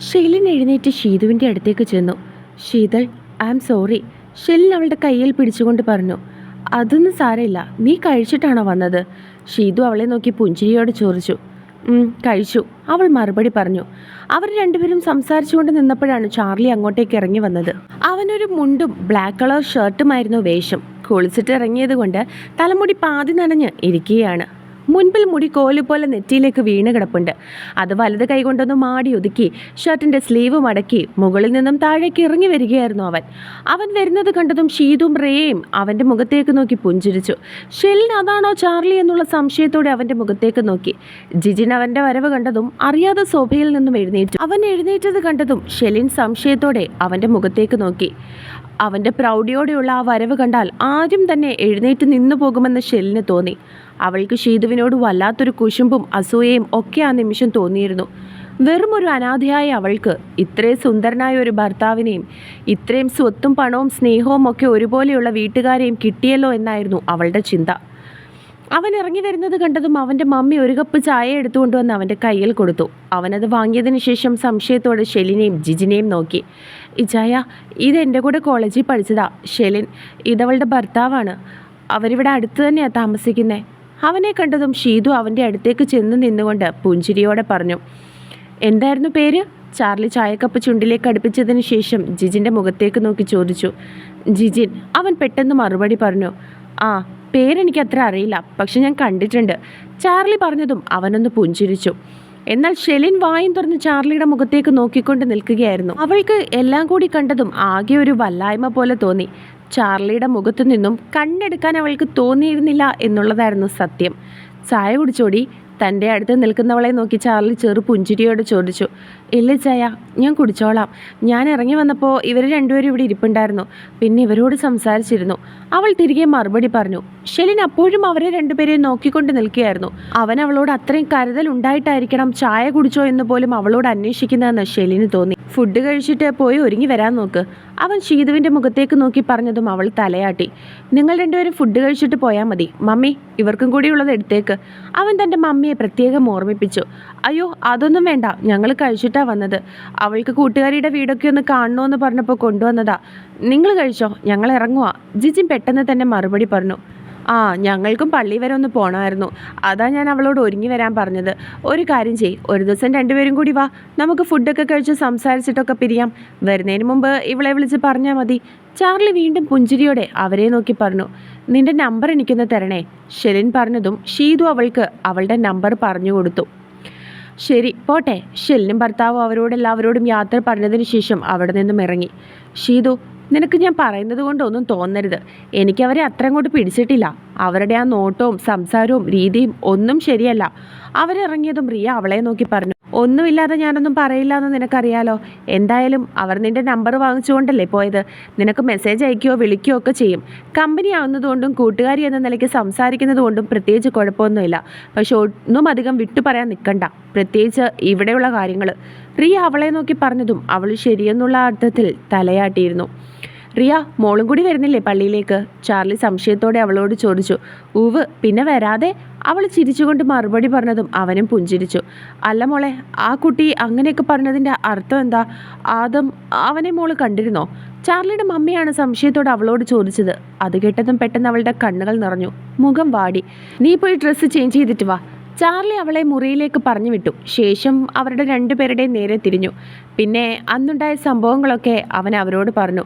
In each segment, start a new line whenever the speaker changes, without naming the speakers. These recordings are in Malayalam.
ഷെലിൻ എഴുന്നേറ്റ് ഷീതുവിന്റെ അടുത്തേക്ക് ചെന്നു. Sheetal I am sorry Shelin അവളുടെ കയ്യിൽ പിടിച്ചുകൊണ്ട് പറഞ്ഞു. അതൊന്നും സാരമില്ല നീ കഴിച്ചിട്ടാണോ വന്നത്? ഷീതു അവളെ നോക്കി പുഞ്ചിരിയോട് ചോദിച്ചു. കഴിച്ചു അവൾ മറുപടി പറഞ്ഞു. അവർ രണ്ടുപേരും സംസാരിച്ചുകൊണ്ട് നിന്നപ്പോഴാണ് ചാർലി അങ്ങോട്ടേക്ക് ഇറങ്ങി വന്നത്. അവനൊരു മുണ്ടും ബ്ലാക്ക് കളർ ഷർട്ടുമായിരുന്നു വേഷം. കുളിച്ചിട്ട് ഇറങ്ങിയത് കൊണ്ട് തലമുടി പാതി നനഞ്ഞ് ഇരിക്കുകയാണ്. മുൻപിൽ മുടി കോലു പോലെ നെറ്റിയിലേക്ക് വീണ് കിടപ്പുണ്ട്. അത് വലത് കൈകൊണ്ടൊന്ന് മാടി ഒതുക്കി ഷർട്ടിന്റെ സ്ലീവ് മടക്കി മുകളിൽ നിന്നും താഴേക്ക് ഇറങ്ങി വരികയായിരുന്നു അവൻ. അവൻ വരുന്നത് കണ്ടതും ഷീതും റേയും അവന്റെ മുഖത്തേക്ക് നോക്കി പുഞ്ചിരിച്ചു. ഷെല്ലിൻ അതാണോ ചാർലി എന്നുള്ള സംശയത്തോടെ അവന്റെ മുഖത്തേക്ക് നോക്കി. ജിജിൻ അവന്റെ വരവ് കണ്ടതും അറിയാതെ സോഫയിൽ നിന്നും എഴുന്നേറ്റു. അവൻ എഴുന്നേറ്റത് കണ്ടതും ഷെലിൻ സംശയത്തോടെ അവന്റെ മുഖത്തേക്ക് നോക്കി. അവന്റെ പ്രൗഢിയോടെയുള്ള ആ വരവ് കണ്ടാൽ ആരും തന്നെ എഴുന്നേറ്റ് നിന്നു പോകുമെന്ന് ഷെല്ലിന് തോന്നി. അവൾക്ക് ഷീതുവിനോട് വല്ലാത്തൊരു കുശുമ്പും അസൂയയും ഒക്കെ ആ നിമിഷം തോന്നിയിരുന്നു. വെറും ഒരു അനാഥയായ അവൾക്ക് ഇത്രയും സുന്ദരനായ ഒരു ഭർത്താവിനെയും ഇത്രയും സ്വത്തും പണവും സ്നേഹവും ഒക്കെ ഒരുപോലെയുള്ള വീട്ടുകാരെയും കിട്ടിയല്ലോ എന്നായിരുന്നു അവളുടെ ചിന്ത. അവൻ ഇറങ്ങി വരുന്നത് കണ്ടതും അവന്റെ മമ്മി ഒരു കപ്പ് ചായ എടുത്തുകൊണ്ട് വന്ന് അവന്റെ കയ്യിൽ കൊടുത്തു. അവനത് വാങ്ങിയതിന് ശേഷം സംശയത്തോടെ ഷെലിനെയും ജിജിനെയും നോക്കി. ഇജായ ഇത് എന്റെ കൂടെ കോളേജിൽ പഠിച്ചതാ. ഷെലിൻ ഇതവളുടെ ഭർത്താവാണ്. അവരിവിടെ അടുത്ത് തന്നെയാണ് താമസിക്കുന്നത് അവനെ കണ്ടതും ഷീതു അവന്റെ അടുത്തേക്ക് ചെന്ന് നിന്നുകൊണ്ട് പുഞ്ചിരിയോടെ പറഞ്ഞു എന്തായിരുന്നു പേര്? ചാർലി ചായക്കപ്പ് ചുണ്ടിലേക്ക് അടുപ്പിച്ചതിന് ശേഷം ജിജിന്റെ മുഖത്തേക്ക് നോക്കി ചോദിച്ചു. ജിജിൻ അവൻ പെട്ടെന്ന് മറുപടി പറഞ്ഞു ആ പേരെനിക്ക് അത്ര അറിയില്ല പക്ഷെ ഞാൻ കണ്ടിട്ടുണ്ട്. ചാർലി പറഞ്ഞതും അവനൊന്ന് പുഞ്ചിരിച്ചു. എന്നാൽ ഷെലിൻ വായും തുറന്ന് ചാർലിയുടെ മുഖത്തേക്ക് നോക്കിക്കൊണ്ട് നിൽക്കുകയായിരുന്നു. അവൾക്ക് എല്ലാം കൂടി കണ്ടതും ആകെ ഒരു വല്ലായ്മ പോലെ തോന്നി. ചാർലിയുടെ മുഖത്തു നിന്നും കണ്ണെടുക്കാൻ അവൾക്ക് തോന്നിയിരുന്നില്ല എന്നുള്ളതായിരുന്നു സത്യം. ചായ കുടിച്ചോടി തന്റെ അടുത്ത് നിൽക്കുന്നവളെ നോക്കി ചാർലി ചെറു പുഞ്ചിരിയോട് ചോദിച്ചു ഇല്ല ചായ ഞാൻ കുടിച്ചോളാം. ഞാൻ ഇറങ്ങി വന്നപ്പോൾ ഇവർ രണ്ടുപേരും ഇവിടെ ഇരിപ്പുണ്ടായിരുന്നു. പിന്നെ ഇവരോട് സംസാരിച്ചിരുന്നു. അവൾ തിരികെ മറുപടി പറഞ്ഞു ഷെലിൻ അപ്പോഴും അവരെ രണ്ടുപേരെയും നോക്കിക്കൊണ്ട് നിൽക്കുകയായിരുന്നു. അവൻ അവളോട് അത്രയും കരുതൽ ഉണ്ടായിട്ടായിരിക്കണം ചായ കുടിച്ചോ എന്ന് പോലും അവളോട് അന്വേഷിക്കുന്നതെന്ന് ഷെലിന് തോന്നി. ഫുഡ് കഴിച്ചിട്ട് പോയി ഒരുങ്ങി വരാൻ നോക്ക്. അവൻ ഷീതുവിന്റെ മുഖത്തേക്ക് നോക്കി പറഞ്ഞതും അവൾ തലയാട്ടി നിങ്ങൾ രണ്ടുപേരും ഫുഡ് കഴിച്ചിട്ട് പോയാൽ മതി. മമ്മി ഇവർക്കും കൂടി ഉള്ളത് എടുത്തേക്ക്. അവൻ തന്റെ മമ്മിയെ പ്രത്യേകം ഓർമ്മിപ്പിച്ചു. അയ്യോ അതൊന്നും വേണ്ട. ഞങ്ങൾ കഴിച്ചിട്ടാ വന്നത്. അവൾക്ക് കൂട്ടുകാരിയുടെ വീടൊക്കെ ഒന്ന് കാണണമെന്ന് പറഞ്ഞപ്പോൾ കൊണ്ടുവന്നതാ. നിങ്ങൾ കഴിച്ചോ? ഞങ്ങൾ ഇറങ്ങുക ജിജിൻ പെട്ടെന്ന് തന്നെ മറുപടി പറഞ്ഞു. ആ ഞങ്ങൾക്കും പള്ളി വരെ ഒന്ന് പോകണമായിരുന്നു അതാ ഞാൻ അവളോട് ഒരുങ്ങി വരാൻ പറഞ്ഞത്. ഒരു കാര്യം ചെയ് ഒരു ദിവസം രണ്ടുപേരും കൂടി വാ. നമുക്ക് ഫുഡൊക്കെ കഴിച്ച് സംസാരിച്ചിട്ടൊക്കെ പിരിയാം. വരുന്നതിന് മുമ്പ് ഇവളെ വിളിച്ച് പറഞ്ഞാൽ മതി. ചാർലി വീണ്ടും പുഞ്ചിരിയോടെ അവരെ നോക്കി പറഞ്ഞു. നിന്റെ നമ്പർ എനിക്കൊന്ന് തരണേ ഷെലിൻ പറഞ്ഞതും ഷീതു അവൾക്ക് അവളുടെ നമ്പർ പറഞ്ഞു കൊടുത്തു. ശരി പോട്ടെ ഷെല്ലിനും ഭർത്താവും അവരോടെല്ലാവരോടും യാത്ര പറഞ്ഞതിന് ശേഷം അവിടെ നിന്നും ഇറങ്ങി. ഷീതു നിനക്ക് ഞാൻ പറയുന്നത് കൊണ്ടൊന്നും തോന്നരുത്. എനിക്കവരെ അത്ര അങ്ങോട്ട് പിടിച്ചിട്ടില്ല. അവരുടെ ആ നോട്ടവും സംസാരവും രീതിയും ഒന്നും ശരിയല്ല. അവരിറങ്ങിയതും റിയ അവളെ നോക്കി പറഞ്ഞു ഒന്നുമില്ലാതെ ഞാനൊന്നും പറയില്ല എന്ന് നിനക്കറിയാലോ? എന്തായാലും അവർ നിന്റെ നമ്പർ വാങ്ങിച്ചുകൊണ്ടല്ലേ പോയത്? നിനക്ക് മെസ്സേജ് അയക്കുകയോ വിളിക്കുകയോ ഒക്കെ ചെയ്യും. കമ്പനി ആവുന്നതുകൊണ്ടും കൂട്ടുകാരി എന്ന നിലയ്ക്ക് സംസാരിക്കുന്നത് കൊണ്ടും പ്രത്യേകിച്ച് കുഴപ്പമൊന്നുമില്ല. പക്ഷെ ഒന്നും അധികം വിട്ടു പറയാൻ നിൽക്കണ്ട പ്രത്യേകിച്ച് ഇവിടെയുള്ള കാര്യങ്ങൾ റിയ അവളെ നോക്കി പറഞ്ഞതും അവൾ ശരിയെന്നുള്ള അർത്ഥത്തിൽ തലയാട്ടിയിരുന്നു. റിയ മോളും കൂടി വരുന്നില്ലേ പള്ളിയിലേക്ക്? ചാർലി സംശയത്തോടെ അവളോട് ചോദിച്ചു. ഉവ് പിന്നെ വരാതെ? അവൾ ചിരിച്ചുകൊണ്ട് മറുപടി പറഞ്ഞതും അവനും പുഞ്ചിരിച്ചു. അല്ല മോളെ ആ കുട്ടി അങ്ങനെയൊക്കെ പറഞ്ഞതിന്റെ അർത്ഥം എന്താ? ആദം അവനെ മോൾ കണ്ടിരുന്നോ? ചാർലിയുടെ മമ്മിയാണ് സംശയത്തോട് അവളോട് ചോദിച്ചത്. അത് കേട്ടതും പെട്ടെന്ന് അവളുടെ കണ്ണുകൾ നിറഞ്ഞു. മുഖം വാടി. നീ പോയി ഡ്രസ്സ് ചേഞ്ച് ചെയ്തിട്ട് വാ. ചാർലി അവളെ മുറിയിലേക്ക് പറഞ്ഞു വിട്ടു. ശേഷം അവരുടെ രണ്ടുപേരുടെയും നേരെ തിരിഞ്ഞു. പിന്നെ അന്നുണ്ടായ സംഭവങ്ങളൊക്കെ അവൻ അവരോട് പറഞ്ഞു.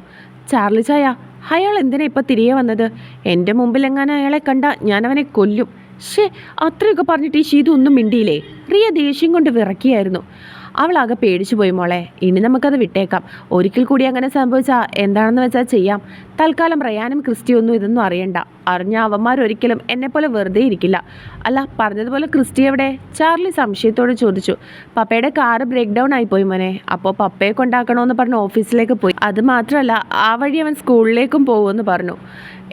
ചാർലി ചായ അയാൾ എന്തിനാ ഇപ്പം തിരികെ വന്നത്? എന്റെ മുമ്പിൽ എങ്ങാനും അയാളെ കണ്ട ഞാനവനെ കൊല്ലും. ഷേ അത്രയൊക്കെ പറഞ്ഞിട്ട് ഈ ഷീതൊന്നും മിണ്ടിയില്ലേ? റിയ ദേഷ്യം കൊണ്ട് വിറക്കിയായിരുന്നു. അവളാകെ പേടിച്ചു പോയി മോളെ. ഇനി നമുക്കത് വിട്ടേക്കാം. ഒരിക്കൽ കൂടി അങ്ങനെ സംഭവിച്ചാൽ എന്താണെന്ന് വെച്ചാൽ ചെയ്യാം. തൽക്കാലം റയാനും ക്രിസ്റ്റിയൊന്നും ഇതൊന്നും അറിയണ്ട. അറിഞ്ഞ അവന്മാരൊരിക്കലും എന്നെപ്പോലെ വെറുതെ ഇരിക്കില്ല. അല്ല പറഞ്ഞതുപോലെ ക്രിസ്റ്റി എവിടെ? ചാർലി സംശയത്തോട് ചോദിച്ചു. പപ്പയുടെ കാറ് ബ്രേക്ക് ഡൗൺ ആയിപ്പോയി മോനെ. അപ്പോൾ പപ്പയെ കൊണ്ടാക്കണമെന്ന് പറഞ്ഞ് ഓഫീസിലേക്ക് പോയി. അത് മാത്രമല്ല ആ വഴി അവൻ സ്കൂളിലേക്കും പോകുമെന്ന് പറഞ്ഞു.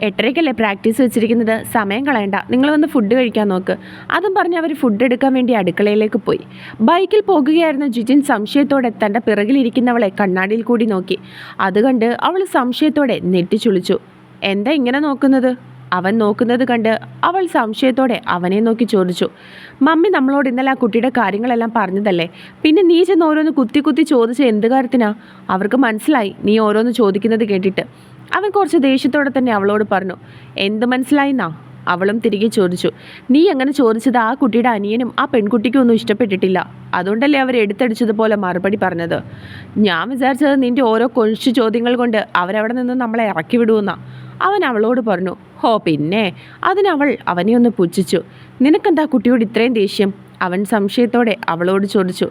എട്ടരയ്ക്കല്ലേ പ്രാക്ടീസ് വെച്ചിരിക്കുന്നത്? സമയം കളയണ്ട. നിങ്ങൾ വന്ന് ഫുഡ് കഴിക്കാൻ നോക്ക്. അതും പറഞ്ഞ് അവർ ഫുഡ് എടുക്കാൻ വേണ്ടി അടുക്കളയിലേക്ക് പോയി. ബൈക്കിൽ പോകുകയായിരുന്ന ജിജിൻ സംശയത്തോടെ തന്റെ പിറകിലിരിക്കുന്നവളെ കണ്ണാടിയിൽ കൂടി നോക്കി. അത് കണ്ട് അവൾ സംശയത്തോടെ നെറ്റിച്ചുളിച്ചു എന്താ ഇങ്ങനെ നോക്കുന്നത്? അവൻ നോക്കുന്നത് കണ്ട് അവൾ സംശയത്തോടെ അവനെ നോക്കി ചോദിച്ചു. മമ്മി നമ്മളോട് ഇന്നലെ ആ കുട്ടിയുടെ കാര്യങ്ങളെല്ലാം പറഞ്ഞതല്ലേ? പിന്നെ നീ ചെന്ന് ഓരോന്ന് കുത്തി കുത്തി ചോദിച്ച എന്ത് കാര്യത്തിനാ? അവർക്ക് മനസ്സിലായി നീ ഓരോന്ന് ചോദിക്കുന്നത് കേട്ടിട്ട്. അവൻ കുറച്ച് ദേഷ്യത്തോടെ തന്നെ അവളോട് പറഞ്ഞു. എന്ത് മനസ്സിലായിന്നാ? അവളും തിരികെ ചോദിച്ചു നീ അങ്ങനെ ചോദിച്ചത്? ആ കുട്ടിയുടെ അനിയനും ആ പെൺകുട്ടിക്കും ഒന്നും ഇഷ്ടപ്പെട്ടിട്ടില്ല. അതുകൊണ്ടല്ലേ അവർ എടുത്തടിച്ചതുപോലെ മറുപടി പറഞ്ഞത്? ഞാൻ വിചാരിച്ചത് നിന്റെ ഓരോ കൊഴിച്ചു ചോദ്യങ്ങൾ കൊണ്ട് അവരവിടെ നിന്ന് നമ്മളെ ഇറക്കി വിടുമെന്നാ അവൻ അവളോട് പറഞ്ഞു ഹോ പിന്നെ. അതിനവൾ അവനെ ഒന്ന് പുച്ഛിച്ചു നിനക്കെന്താ കുട്ടിയോട് ഇത്രയും ദേഷ്യം? അവൻ സംശയത്തോടെ അവളോട് ചോദിച്ചു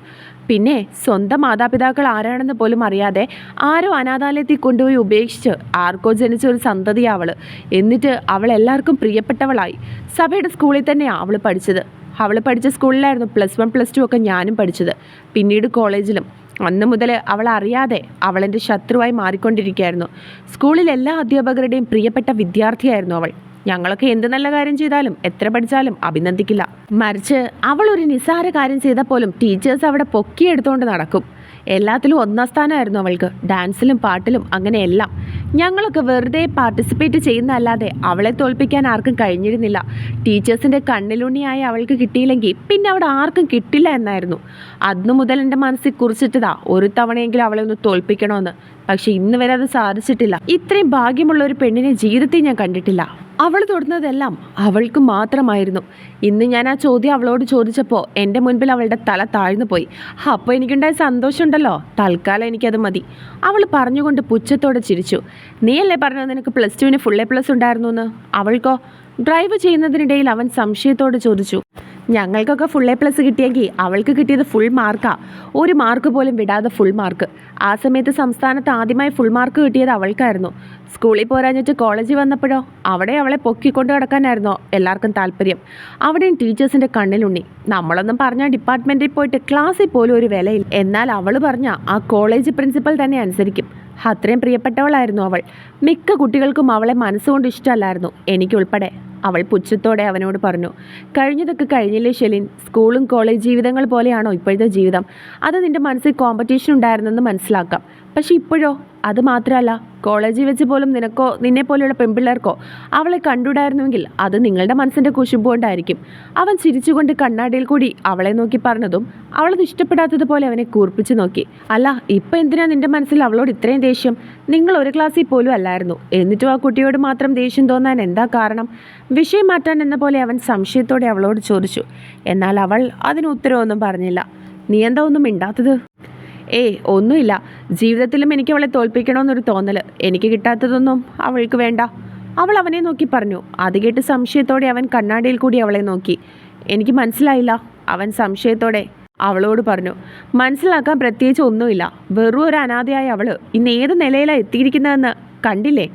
പിന്നെ സ്വന്തം മാതാപിതാക്കൾ ആരാണെന്ന് പോലും അറിയാതെ ആരോ അനാഥാലയത്തിൽ കൊണ്ടുപോയി ഉപേക്ഷിച്ച് ആർക്കോ ജനിച്ച ഒരു സന്തതി അവൾ എന്നിട്ട് അവൾ എല്ലാവർക്കും പ്രിയപ്പെട്ടവളായി. സഭയുടെ സ്കൂളിൽ തന്നെയാണ് അവൾ പഠിച്ചത്. അവൾ പഠിച്ച സ്കൂളിലായിരുന്നു പ്ലസ് വൺ പ്ലസ് ടു ഒക്കെ ഞാനും പഠിച്ചത്. പിന്നീട് കോളേജിലും. അന്ന് മുതൽ അവൾ അറിയാതെ അവൾ എന്റെ ശത്രുവായി മാറിക്കൊണ്ടിരിക്കുകയായിരുന്നു. സ്കൂളിൽ എല്ലാ അധ്യാപകരുടെയും പ്രിയപ്പെട്ട വിദ്യാർത്ഥിയായിരുന്നു അവൾ. ഞങ്ങളൊക്കെ എന്ത് നല്ല കാര്യം ചെയ്താലും എത്ര പഠിച്ചാലും അഭിനന്ദിക്കില്ല. മറിച്ച് അവൾ ഒരു നിസ്സാര കാര്യം ചെയ്താൽ പോലും ടീച്ചേഴ്സ് അവിടെ പൊക്കിയെടുത്തുകൊണ്ട് നടക്കും. എല്ലാത്തിലും ഒന്നാം സ്ഥാനമായിരുന്നു അവൾക്ക്. ഡാൻസിലും പാട്ടിലും അങ്ങനെയെല്ലാം. ഞങ്ങളൊക്കെ വെറുതെ പാർട്ടിസിപ്പേറ്റ് ചെയ്യുന്നതല്ലാതെ അവളെ തോൽപ്പിക്കാൻ ആർക്കും കഴിഞ്ഞിരുന്നില്ല. ടീച്ചേഴ്സിന്റെ കണ്ണിലുണ്ണിയായി അവൾക്ക് കിട്ടിയില്ലെങ്കിൽ പിന്നെ അവിടെ ആർക്കും കിട്ടില്ല എന്നായിരുന്നു. അന്നു മുതൽ എന്റെ മനസ്സിൽ കുറിച്ചിട്ടതാ ഒരു തവണയെങ്കിലും അവളെ ഒന്ന് തോൽപ്പിക്കണമെന്ന്. പക്ഷേ ഇന്ന് വരെ അത് സാധിച്ചിട്ടില്ല. ഇത്രയും ഭാഗ്യമുള്ള ഒരു പെണ്ണിനെ ജീവിതത്തിൽ ഞാൻ കണ്ടിട്ടില്ല. അവൾ തൊടുന്നതെല്ലാം അവൾക്ക് മാത്രമായിരുന്നു. ഇന്ന് ഞാൻ ആ ചോദ്യം അവളോട് ചോദിച്ചപ്പോൾ എന്റെ മുൻപിൽ അവളുടെ തല താഴ്ന്നു പോയി. അപ്പോൾ എനിക്കുണ്ടായ സന്തോഷമുണ്ടല്ലോ? തൽക്കാലം എനിക്കത് മതി. അവൾ പറഞ്ഞുകൊണ്ട് പുച്ഛത്തോടെ ചിരിച്ചു. നീയല്ലേ പറഞ്ഞത് നിനക്ക് പ്ലസ് ടുവിന് ഫുൾ എ പ്ലസ് ഉണ്ടായിരുന്നു എന്ന് അവൾക്കോ? ഡ്രൈവ് ചെയ്യുന്നതിനിടയിൽ അവൻ സംശയത്തോടെ ചോദിച്ചു. ഞങ്ങൾക്കൊക്കെ ഫുൾ എ പ്ലസ് കിട്ടിയെങ്കിൽ അവൾക്ക് കിട്ടിയത് ഫുൾ മാർക്കാ ഒരു മാർക്ക് പോലും വിടാതെ ഫുൾ മാർക്ക് ആ സമയത്ത് സംസ്ഥാനത്ത് ആദ്യമായി ഫുൾ മാർക്ക് കിട്ടിയത് അവൾക്കായിരുന്നു. സ്കൂളിൽ പോരാഞ്ഞിട്ട് കോളേജിൽ വന്നപ്പോഴോ അവിടെ അവളെ പൊക്കിക്കൊണ്ട് കിടക്കാനായിരുന്നോ എല്ലാവർക്കും താല്പര്യം. അവിടെയും ടീച്ചേഴ്സിന്റെ കണ്ണിലുണ്ണി നമ്മളൊന്നും പറഞ്ഞ ഡിപ്പാർട്ട്മെന്റിൽ പോയിട്ട് ക്ലാസ്സിൽ പോലും ഒരു വിലയില്ല. എന്നാൽ അവൾ പറഞ്ഞ ആ കോളേജ് പ്രിൻസിപ്പൽ തന്നെ അനുസരിക്കും. അത്രയും പ്രിയപ്പെട്ടവളായിരുന്നു അവൾ. മിക്ക കുട്ടികൾക്കും അവളെ മനസ്സുകൊണ്ട് ഇഷ്ടമല്ലായിരുന്നു. എനിക്കുൾപ്പെടെ. അവൾ പുച്ഛത്തോടെ അവനോട് പറഞ്ഞു കഴിഞ്ഞതൊക്കെ കഴിഞ്ഞില്ലേ ഷെലിൻ സ്കൂളും കോളേജ് ജീവിതങ്ങൾ പോലെയാണോ ഇപ്പോഴത്തെ ജീവിതം? അത് നിന്റെ മനസ്സിൽ കോമ്പറ്റീഷൻ ഉണ്ടായിരുന്നെന്ന് മനസ്സിലാക്കാം. പക്ഷെ ഇപ്പോഴോ? അത് മാത്രമല്ല കോളേജിൽ വെച്ച് പോലും നിനക്കോ നിന്നെ പോലെയുള്ള പെൺപിള്ളേർക്കോ അവളെ കണ്ടുണ്ടായിരുന്നുവെങ്കിൽ അത് നിങ്ങളുടെ മനസ്സിന്റെ കുശുമ്പ് കൊണ്ടായിരിക്കും. അവൻ ചിരിച്ചുകൊണ്ട് കണ്ണാടിയിൽ കൂടി അവളെ നോക്കി പറഞ്ഞതും അവളത് ഇഷ്ടപ്പെടാത്തതുപോലെ അവനെ കൂർപ്പിച്ചു നോക്കി. അല്ല ഇപ്പം എന്തിനാ നിന്റെ മനസ്സിൽ അവളോട് ഇത്രയും ദേഷ്യം? നിങ്ങൾ ഒരു ക്ലാസ്സിൽ പോലും അല്ലായിരുന്നു. എന്നിട്ടും ആ കുട്ടിയോട് മാത്രം ദേഷ്യം തോന്നാൻ എന്താ കാരണം? വിഷയം മാറ്റാൻ എന്ന പോലെ അവൻ സംശയത്തോടെ അവളോട് ചോദിച്ചു. എന്നാൽ അവൾ അതിന് ഉത്തരവൊന്നും പറഞ്ഞില്ല. നീ എന്താ ഒന്നും മിണ്ടാത്തത്? ഏയ് ഒന്നുമില്ല. ജീവിതത്തിലും എനിക്ക് അവളെ തോൽപ്പിക്കണമെന്നൊരു തോന്നൽ എനിക്ക് കിട്ടാത്തതൊന്നും അവൾക്ക് വേണ്ട. അവൾ അവനെ നോക്കി പറഞ്ഞു. അത് കേട്ട് സംശയത്തോടെ അവൻ കണ്ണാടിയിൽ കൂടി അവളെ നോക്കി. എനിക്ക് മനസ്സിലായില്ല. അവൻ സംശയത്തോടെ അവളോട് പറഞ്ഞു. മനസ്സിലാക്കാൻ പ്രത്യേകിച്ച് ഒന്നുമില്ല. വെറും ഒരു അനാഥയായ അവൾ ഇന്ന് ഏത് നിലയിലാണ് എത്തിയിരിക്കുന്നതെന്ന് കണ്ടില്ലേ?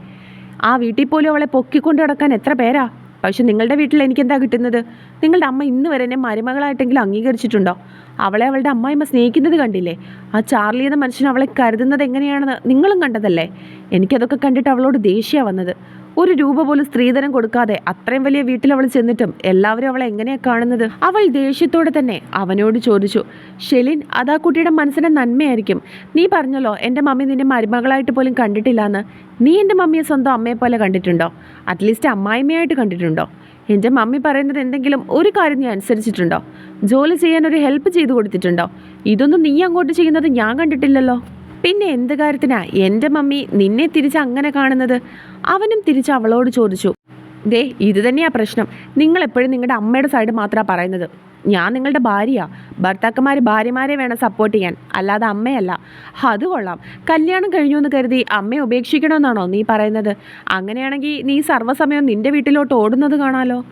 ആ വീട്ടിൽ പോലും അവളെ പൊക്കിക്കൊണ്ട് നടക്കാൻ എത്ര പേരാ? പക്ഷെ നിങ്ങളുടെ വീട്ടിൽ എനിക്ക് എന്താ കിട്ടുന്നത്? നിങ്ങളുടെ അമ്മ ഇന്ന് വരെ എന്നെ മരുമകളായിട്ടെങ്കിലും അംഗീകരിച്ചിട്ടുണ്ടോ? അവളെ അവളുടെ അമ്മായിമ്മ സ്നേഹിക്കുന്നത് കണ്ടില്ലേ? ആ ചാർലി എന്ന മനുഷ്യൻ അവളെ കരുതുന്നത് എങ്ങനെയാണെന്ന് നിങ്ങളും കണ്ടതല്ലേ? എനിക്കതൊക്കെ കണ്ടിട്ട് അവളോട് ദേഷ്യമാണ് വന്നത്. ഒരു രൂപ പോലും സ്ത്രീധനം കൊടുക്കാതെ അത്രയും വലിയ വീട്ടിൽ അവൾ ചെന്നിട്ടും എല്ലാവരും അവളെ എങ്ങനെയാണ് കാണുന്നത്? അവൾ ദേഷ്യത്തോടെ തന്നെ അവനോട് ചോദിച്ചു ഷെലിൻ അതാ കുട്ടിയുടെ മനസ്സിന് നന്മയായിരിക്കും. നീ പറഞ്ഞല്ലോ എന്റെ മമ്മി നിന്നെ മരുമകളായിട്ട് പോലും കണ്ടിട്ടില്ലാന്ന്. നീ എന്റെ മമ്മിയെ സ്വന്തം അമ്മയെ പോലെ കണ്ടിട്ടുണ്ടോ? അറ്റ്ലീസ്റ്റ് അമ്മായിമ്മയായിട്ട് കണ്ടിട്ടുണ്ടോ? എന്റെ മമ്മി പറയുന്നത് എന്തെങ്കിലും ഒരു കാര്യം നീ അനുസരിച്ചിട്ടുണ്ടോ? ജോലി ചെയ്യാൻ ഒരു ഹെൽപ്പ് ചെയ്തു കൊടുത്തിട്ടുണ്ടോ? ഇതൊന്നും നീ അങ്ങോട്ട് ചെയ്യുന്നത് ഞാൻ കണ്ടിട്ടില്ലല്ലോ. പിന്നെ എന്ത് കാര്യത്തിനാ എന്റെ മമ്മി നിന്നെ തിരിച്ച് അങ്ങനെ കാണുന്നത്? അവനും തിരിച്ച് അവളോട് ചോദിച്ചു ദേ ഇത് തന്നെയാ പ്രശ്നം. നിങ്ങൾ എപ്പോഴും നിങ്ങളുടെ അമ്മയുടെ സൈഡ് മാത്രമാണ് പറയുന്നത്. ഞാൻ നിങ്ങളുടെ ഭാര്യയാ ഭർത്താക്കന്മാർ ഭാര്യമാരെ വേണം സപ്പോർട്ട് ചെയ്യാൻ. അല്ലാതെ അമ്മയല്ല. അത് കൊള്ളാം. കല്യാണം കഴിഞ്ഞു എന്ന് കരുതി അമ്മയെ ഉപേക്ഷിക്കണമെന്നാണോ നീ പറയുന്നത്? അങ്ങനെയാണെങ്കിൽ നീ സർവസമയം നിന്റെ വീട്ടിലോട്ട് ഓടുന്നത് കാണാലോ?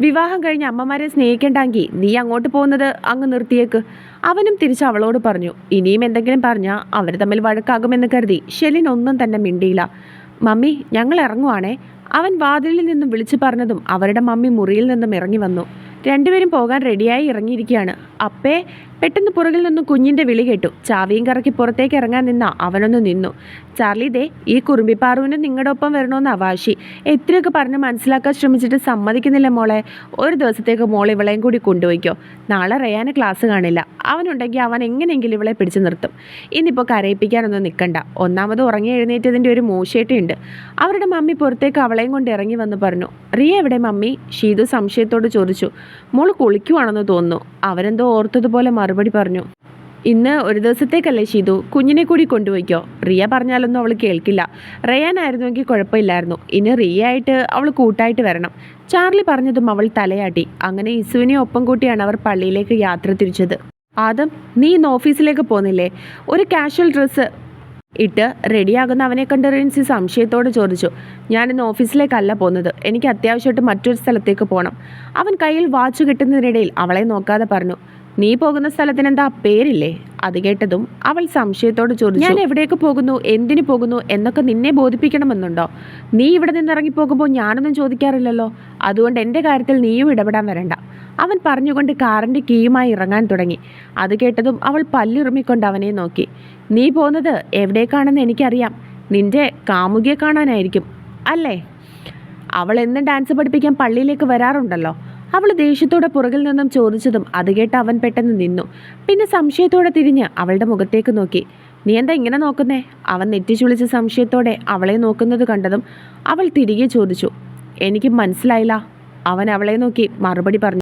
വിവാഹം കഴിഞ്ഞ് അമ്മമാരെ സ്നേഹിക്കണ്ടെങ്കിൽ നീ അങ്ങോട്ട് പോകുന്നത് അങ്ങ് നിർത്തിയേക്ക്. അവനും തിരിച്ച് അവളോട് പറഞ്ഞു ഇനിയും എന്തെങ്കിലും പറഞ്ഞാൽ അവർ തമ്മിൽ വഴക്കാകുമെന്ന് കരുതി ഷെലിൻ ഒന്നും തന്നെ മിണ്ടിയില്ല. മമ്മി ഞങ്ങൾ ഇറങ്ങുവാണേ. അവൻ വാതിലിൽ നിന്നും വിളിച്ചു പറഞ്ഞതും അവരുടെ മമ്മി മുറിയിൽ നിന്നും ഇറങ്ങി വന്നു. രണ്ടുപേരും പോകാൻ റെഡിയായി ഇറങ്ങിയിരിക്കുകയാണ്. അപ്പേ പെട്ടെന്ന് പുറകിൽ നിന്നും കുഞ്ഞിന്റെ വിളി കേട്ടു. ചാവിയും കറക്കി പുറത്തേക്ക് ഇറങ്ങാൻ നിന്ന അവനൊന്ന് നിന്നു. ചാർലി ദേ ഈ കുറുമ്പിപ്പാറുവിന് നിങ്ങളുടെ ഒപ്പം വരണമെന്ന് അവാശി എത്രയൊക്കെ പറഞ്ഞ് മനസ്സിലാക്കാൻ ശ്രമിച്ചിട്ട് സമ്മതിക്കുന്നില്ല മോളെ. ഒരു ദിവസത്തേക്ക് മോൾ ഇവളെയും കൂടി കൊണ്ടുപോയിക്കോ. നാളെ റയാന് ക്ലാസ് കാണില്ല. അവനുണ്ടെങ്കിൽ അവൻ എങ്ങനെയെങ്കിലും ഇവളെ പിടിച്ചു നിർത്തും. ഇന്നിപ്പോൾ കരയിപ്പിക്കാനൊന്നും നിൽക്കണ്ട ഒന്നാമത് ഉറങ്ങി എഴുന്നേറ്റതിന്റെ ഒരു മൂശേട്ടിയുണ്ട്. അവരുടെ മമ്മി പുറത്തേക്ക് അവളെയും കൊണ്ട് ഇറങ്ങി വന്ന് പറഞ്ഞു റിയ എവിടെ മമ്മി? ഷീതു സംശയത്തോട് ചോദിച്ചു. മോൾ കുളിക്കുവാണെന്ന് തോന്നുന്നു. അവരെന്തോ ഓർത്തതുപോലെ മറുപടി പറഞ്ഞു. ഇന്ന് ഒരു ദിവസത്തേക്കല്ലേ ഷീതു? കുഞ്ഞിനെ കൂടി കൊണ്ടുപോയിക്കോ. റിയ പറഞ്ഞാലൊന്നും അവൾ കേൾക്കില്ല. റയാനായിരുന്നുവെങ്കിൽ കുഴപ്പമില്ലായിരുന്നു. ഇനി റിയ ആയിട്ട് അവൾ കൂട്ടായിട്ട് വരണം. ചാർലി പറഞ്ഞതും അവൾ തലയാട്ടി. അങ്ങനെ ഇസുവിനെ ഒപ്പം കൂട്ടിയാണ് അവർ പള്ളിയിലേക്ക് യാത്ര തിരിച്ചത്. ആദം നീ ഇന്ന് ഓഫീസിലേക്ക് പോന്നില്ലേ? ഒരു കാഷ്വൽ ഡ്രസ്സ് ഇട്ട് റെഡിയാകുന്ന അവനെ കണ്ട് റിൻസി സംശയത്തോട് ചോദിച്ചു. ഞാൻ ഞാനിന്ന് ഓഫീസിലേക്കല്ല പോകുന്നത് എനിക്ക് അത്യാവശ്യമായിട്ട് മറ്റൊരു സ്ഥലത്തേക്ക് പോകണം അവൻ കയ്യിൽ വാച്ച് കിട്ടുന്നതിനിടയിൽ അവളെ നോക്കാതെ പറഞ്ഞു. നീ പോകുന്ന സ്ഥലത്തിന് എന്താ പേരില്ലേ? അത് കേട്ടതും അവൾ സംശയത്തോട് ചോദിച്ചു. ഞാൻ എവിടേക്ക് പോകുന്നു? എന്തിനു പോകുന്നു? എന്നൊക്കെ നിന്നെ ബോധിപ്പിക്കണമെന്നുണ്ടോ? നീ ഇവിടെ നിന്ന് ഇറങ്ങി പോകുമ്പോൾ ഞാനൊന്നും ചോദിക്കാറില്ലല്ലോ. അതുകൊണ്ട് എന്റെ കാര്യത്തിൽ നീയും ഇടപെടാൻ വരണ്ട. അവൻ പറഞ്ഞുകൊണ്ട് കാറിന്റെ കീയുമായി ഇറങ്ങാൻ തുടങ്ങി. അത് കേട്ടതും അവൾ പല്ലുറുമിക്കൊണ്ട് അവനെ നോക്കി. നീ പോകുന്നത് എവിടേക്കാണെന്ന് എനിക്കറിയാം. നിന്റെ കാമുകിയെ കാണാനായിരിക്കും. അല്ലേ? അവൾ എന്നും ഡാൻസ് പഠിപ്പിക്കാൻ പള്ളിയിലേക്ക് വരാറുണ്ടല്ലോ. അവൾ ദേഷ്യത്തോടെ പുറകിൽ നിന്നും ചോദിച്ചതും അത് കേട്ട് അവൻ പെട്ടെന്ന് നിന്നു. പിന്നെ സംശയത്തോടെ തിരിഞ്ഞ് അവളുടെ മുഖത്തേക്ക് നോക്കി. നീ എന്താ ഇങ്ങനെ നോക്കുന്നേ? അവൻ നെറ്റിച്ചുളിച്ച് സംശയത്തോടെ അവളെ നോക്കുന്നത് കണ്ടതും അവൾ തിരികെ ചോദിച്ചു. എനിക്ക് മനസ്സിലായില്ല. അവൻ അവളെ നോക്കി മറുപടി പറഞ്ഞു.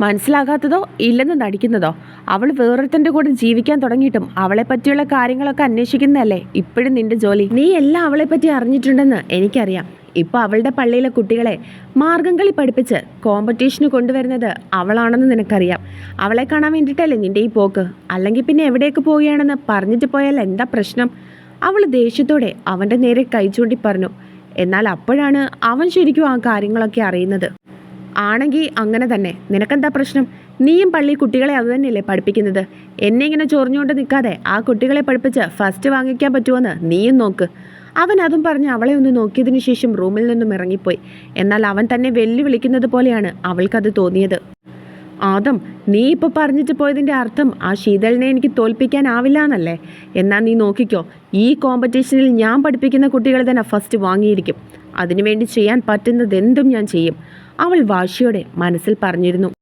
മനസ്സിലാകാത്തതോ ഇല്ലെന്ന് നടിക്കുന്നതോ? അവൾ വേറൊരുത്തന്റെ കൂടെ ജീവിക്കാൻ തുടങ്ങിയിട്ടും അവളെ പറ്റിയുള്ള കാര്യങ്ങളൊക്കെ അന്വേഷിക്കുന്നതല്ലേ ഇപ്പോഴും നിന്റെ ജോലി? നീ എല്ലാം അവളെ പറ്റി അറിഞ്ഞിട്ടുണ്ടെന്ന് എനിക്കറിയാം. ഇപ്പോൾ അവളുടെ പള്ളിയിലെ കുട്ടികളെ മാർഗം കളി പഠിപ്പിച്ച് കോമ്പറ്റീഷന് കൊണ്ടുവരുന്നത് അവളാണെന്ന് നിനക്കറിയാം. അവളെ കാണാൻ വേണ്ടിയിട്ടല്ലേ നിന്റെ ഈ പോക്ക്? അല്ലെങ്കിൽ പിന്നെ എവിടേക്ക് പോവുകയാണെന്ന് പറഞ്ഞിട്ട് പോയാൽ എന്താ പ്രശ്നം? അവൾ ദേഷ്യത്തോടെ അവന്റെ നേരെ കൈ ചൂണ്ടി പറഞ്ഞു. എന്നാൽ അപ്പോഴാണ് അവൻ ശരിക്കും ആ കാര്യങ്ങളൊക്കെ അറിയുന്നത്. ആണെങ്കിൽ അങ്ങനെ തന്നെ. നിനക്കെന്താ പ്രശ്നം? നീയും പള്ളി കുട്ടികളെ അത് തന്നെയല്ലേ പഠിപ്പിക്കുന്നത്? എന്നെ ഇങ്ങനെ ചൊറിഞ്ഞുകൊണ്ട് നിൽക്കാതെ ആ കുട്ടികളെ പഠിപ്പിച്ച് ഫസ്റ്റ് വാങ്ങിക്കാൻ പറ്റുമെന്ന് നീയും നോക്ക്. അവൻ അതും പറഞ്ഞ് അവളെ ഒന്ന് നോക്കിയതിനു ശേഷം റൂമിൽ നിന്നും ഇറങ്ങിപ്പോയി. എന്നാൽ അവൻ തന്നെ വെല്ലുവിളിക്കുന്നത് പോലെയാണ് അവൾക്കത് തോന്നിയത്. ആദം നീ ഇപ്പോൾ പറഞ്ഞിട്ട് പോയതിന്റെ അർത്ഥം ആ ശീതളിനെ എനിക്ക് തോൽപ്പിക്കാനാവില്ല എന്നല്ലേ എന്നാൽ നീ നോക്കിക്കോ ഈ കോമ്പറ്റീഷനിൽ ഞാൻ പഠിപ്പിക്കുന്ന കുട്ടികൾ തന്നെ ഫസ്റ്റ് വാങ്ങിയിരിക്കും. അതിനുവേണ്ടി ചെയ്യാൻ പറ്റുന്നതെന്തും ഞാൻ ചെയ്യും. അവൾ വാശിയോടെ മനസ്സിൽ പറഞ്ഞിരുന്നു.